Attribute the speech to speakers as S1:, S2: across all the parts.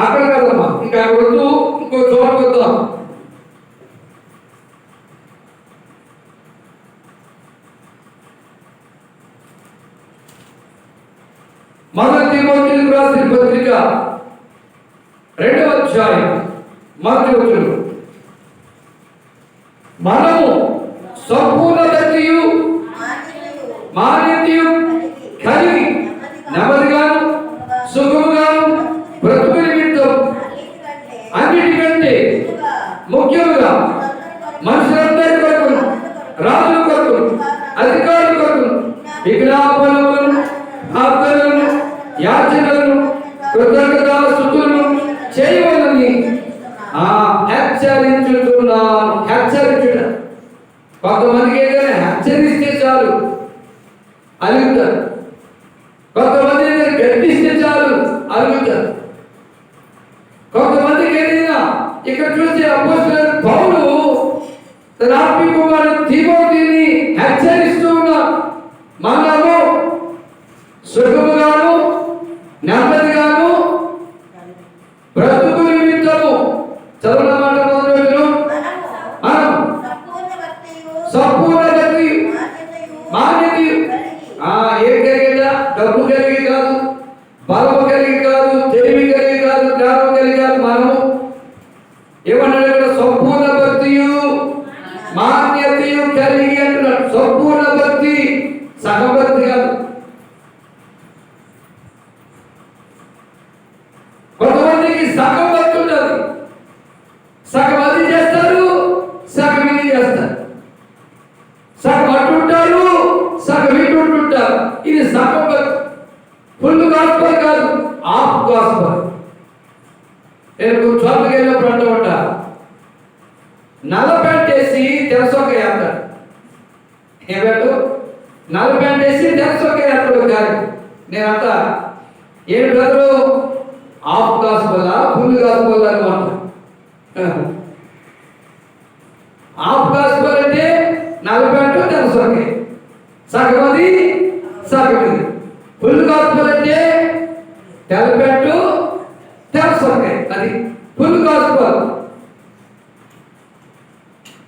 S1: అక్కడ కదమ్మా ఇంకా వద్దు ఇంకో చోట వద్దాం. మొదటి తిమోతికి రాసిన పత్రిక రెండవ అధ్యాయం. మొదటి వచనం మనము సంపూర్ణ అన్నిటికంటే ముఖ్యంగా మనుషులందరి కొరకు రాజుల కొరకు అధికారుల కొరకు విజ్ఞాపనలను ప్రార్థనలను యాచనలను కృతజ్ఞత స్థుతులను చేయవలని ఆ హెచ్చరించుతున్నాను. హెచ్చరించుట. కొంతమందికి ఏదైనా హెచ్చరిస్తే చాలు. అలుగుతారు. కొంతమంది ఏదైనా గర్తిస్తే చాలు అలుగుతారు కొంతమందికి ఏదైనా ఇక్కడ చూస్తే అపోస్తులైన ఇది సగం భక్తి ఫుల్ గాస్పల్ కాదు హాఫ్ గాస్పల్ నేను కొన్ని చోట్లకి వెళ్ళినప్పుడు అంటూ ఉంటా నల్ల ప్యాంట్ వేసి తెరసొక్క వేస్తాడు ఏమంటూ నల్ల ప్యాంట్ వేసి తెరసొక్క వేస్తాడు కానీ నేనంట ఏం brother half gospel full gospel అనమాట హాఫ్ గాస్పల్ సగం ఫుల్ గాస్పల్ అంటే తెల్ల ప్యాంటు అది ఫుల్ గాస్పల్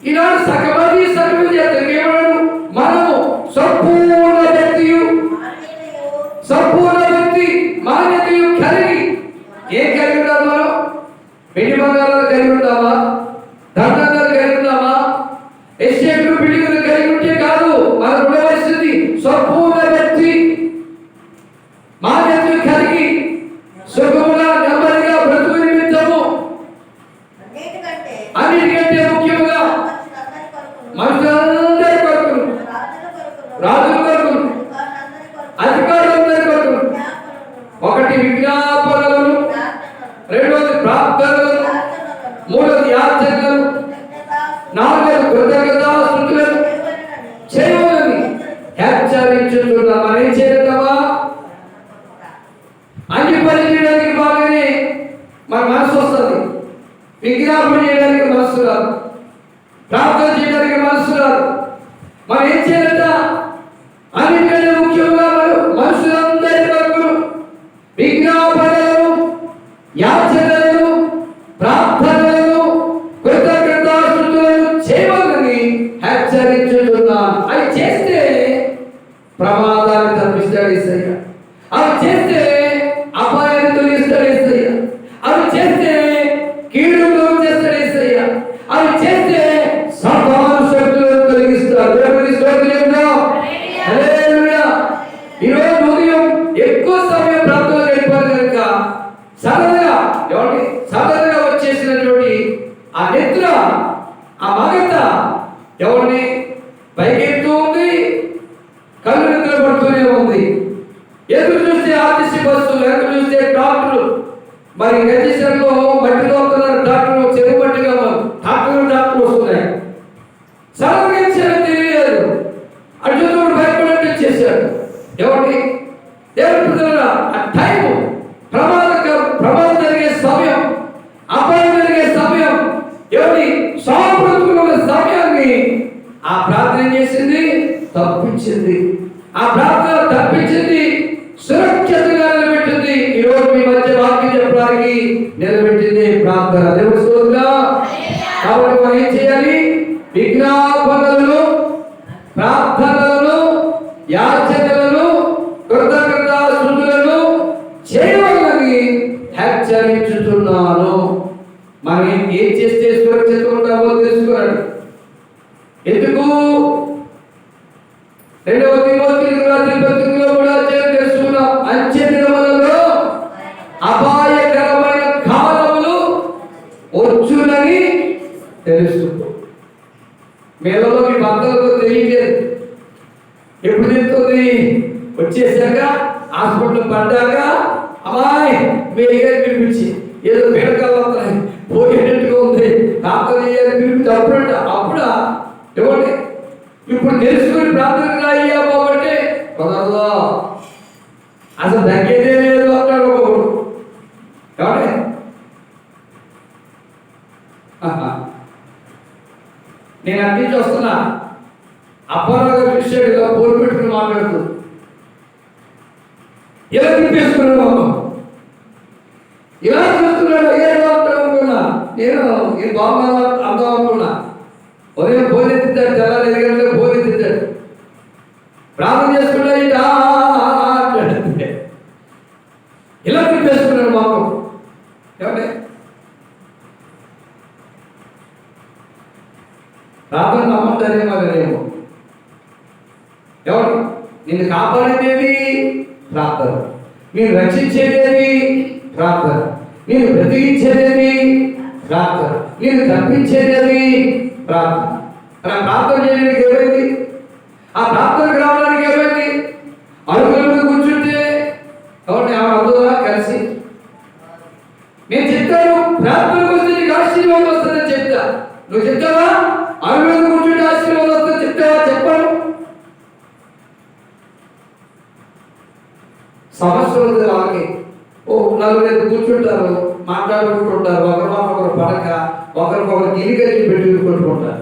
S1: ఈనాడు సగమది సగమది చేస్తాం ఏమన్నాడు? మనము సంపూర్ణ వ్యక్తియు. సంపూర్ణ వ్యక్తి మాన్యతయు కలిగి. ఏం కలిగి ఉండాలి మనం? వెండి బంగారాలు కలిగి ఉండాలా ధనాలు కలిగి ఉందామా ఎస్టేట్లు బిల్డింగ్లు కలిగి ఉంటే కాదు మనకు ఉండవలసింది సంపూర్ణ వ్యక్తి మాన్యతయు కలిగి సుఖముగా నెమ్మదిగా బ్రతుకు నిమిత్తము అన్నిటికంటే ముఖ్యముగా మనుషులందరి కొరకు రాజుల కొరకు అధికారులందరి కొరకు ఒకటి విజ్ఞాపనలను రెండవది ప్రార్థనలను మూడవది యాచనలను నాలుగవది కృతజ్ఞతా స్థుతులను చేయవలని హెచ్చరించుతున్నా మనం ఏం చేద్దామా అన్ని పని చేయడానికి బాగానే మన మనసు వస్తుంది. విజ్ఞాపన చేయడానికి మనసు రాదు. ప్రార్థన చేయడానికి మనసు రాదు. మనం ఏం చేయాలంట అన్నిటికంటే ముఖ్యంగా మనం మనుషులందరి వరకు విజ్ఞాపనలు యాచనలు ప్రార్థనలు కృతజ్ఞతాస్తుతులను చేయమని హెచ్చరించుతున్నాను అది చేస్తే ప్రమాదాన్ని తప్పిస్తాడు ఇసయ్య ఎవరిని పైకెత్తు ఉంది కళ్ళు నిద్రపడుతూనే ఉంది. ఎదురు చూస్తే ఆర్టీసీ బస్సులు ఎదురు చూస్తే డాక్టర్లు మరి గది చేసింది తప్పించింది. ఆ ప్రార్థన తప్పించింది సురక్షితంగా నిలబెట్టింది. ఈ రోజు మీ మధ్య వాక్యం చెప్పడానికి నిలబెట్టింది ప్రార్థన దేవుడు కాబట్టి మనం ఏం చేయాలి? విజ్ఞాపనలను ప్రార్థనలను యాచ హాస్పిటల్ పడ్డాక అమ్మాయి మీ దగ్గర పిలిపించి ఏదో పీడకాలు వస్తున్నాయి పోయేటట్టుగా ఉంది. డాక్టర్ చేయాలి పిలిపించి అప్పుడు అప్పుడా? ఇవ్వండి ఇప్పుడు తెలుసుకుని ప్రార్థన అయ్యా బాబంటే కుదరదు. అసలు తగ్గేదే లేదు అంటాడు ఒకడు. కాబట్టి ఆహా. నేను అందించి వస్తున్నా. గారు చూసాడు ఇలా పోలు పెట్టుకుని మాట్లాడుతూ. తిప్పేసుకున్నాడు బాబు ఇలా చూస్తున్నాడు ఏదో అనుకున్నా నేను ఇది బాగా అర్థం అనుకున్నా ఉదయం భోజనం తింటాడు తెల్లారి ఐదు గంటలకు భోజనం తింటాడు. ప్రార్థన చేసుకుంటా ఇలా తిప్పేసుకున్నాడు మాకు. ఏమంటే ప్రార్థన నమ్మంటారేమో అదేమో ఎవరు? నిన్ను కాపాడేది ప్రార్థన. నేను రక్షించేదేది ప్రార్థన. నేను బ్రతికించేదేది ప్రార్థన. నేను తప్పించేదేది ప్రార్థన. నా ప్రార్థన చేయడానికి ఏమైంది? ఆ ప్రార్థనకు రావడానికి ఏమైంది? అడుగుల మీద కూర్చుంటే కాబట్టి ఆమె అందులో కలిసి. నేను చెప్తాను ప్రార్థనకు వస్తే నీకు ఆశీర్వాదం వస్తుందని చెప్తా నువ్వు చెప్తావా అడుగు మీద కూర్చుంటే ఆశీర్వాదం వస్తుందని చెప్తావా చెప్పాను సమస్యలు వాళ్ళకి ఓ నలుగురు కూర్చుంటారు మాట్లాడుకుంటుంటారు ఒకరి మాట ఒకరు పడక ఒకరికొకరు గిలిగలిగి పెట్టి కొట్టుకుంటారు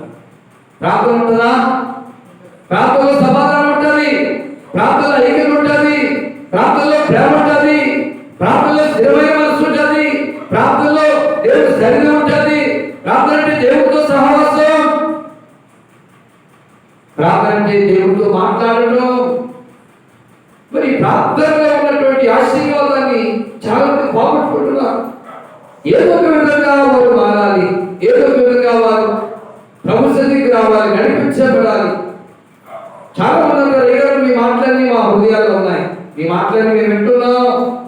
S1: ప్రార్థన ఉంటుందా? ప్రార్థనలో సమాధానం ఉంటుంది ప్రార్థనలో ఐక్యత ఉంటుంది ప్రార్థనలో ప్రేమ ఉంటుంది ప్రార్థనలో స్థిరమైన మనసు ఉంటుంది ప్రార్థనలో దేవుడు శరీరం ఉంటుంది. ప్రార్థన అంటే దేవుడితో సహవాసం. ప్రార్థన అంటే దేవుడితో మాట్లాడడం. మరి ప్రార్థనలో ఆశీర్వాదాన్ని చాలా మంది పోగొట్టుకుంటున్నారు ఏదో ఒక విధంగా వారు మారాలి ఏదో ఒక విధంగా వారు ప్రభుత్వానికి రావాలి నడిపించబడాలి. చాలా మంది అంటారు ఏదో మీ మాటలన్నీ మా హృదయాల్లో ఉన్నాయి. మీ మాటలన్నీ మేము వింటున్నాం.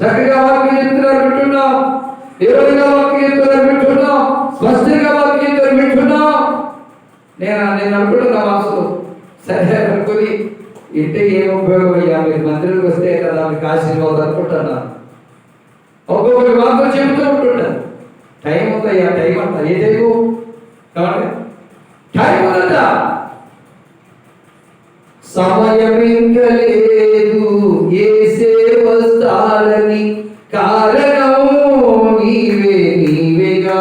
S1: చక్కగా వాక్యం చెప్తున్నారు వింటున్నాం. దేవుడిగా వాక్యం చెప్తున్నారు వింటున్నాం. స్పష్టంగా వాక్యం చెప్తున్నారు వింటున్నాం. నేను నేను అనుకుంటున్నా మనసులో సరే అనుకుని ఇంటే ఏం ఉపయోగం అయ్యా మీరు మందిరానికి వస్తే కదా మీకు ఆశీర్వాదం అనుకుంటున్నాను ఒక్కొక్కరి మాత్రం చెబుతూ ఉంటుంటాను టైం ఉందయ్యా టైం అంట ఏ టైము కాబట్టి టైం ఉందంట. సమయం ఇంకా లేదు ఏసే వస్తాడని కారణం నీవే నీవేగా.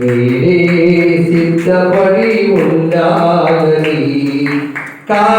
S1: నేనే సిద్ధపడి ఉండాలి. Chao.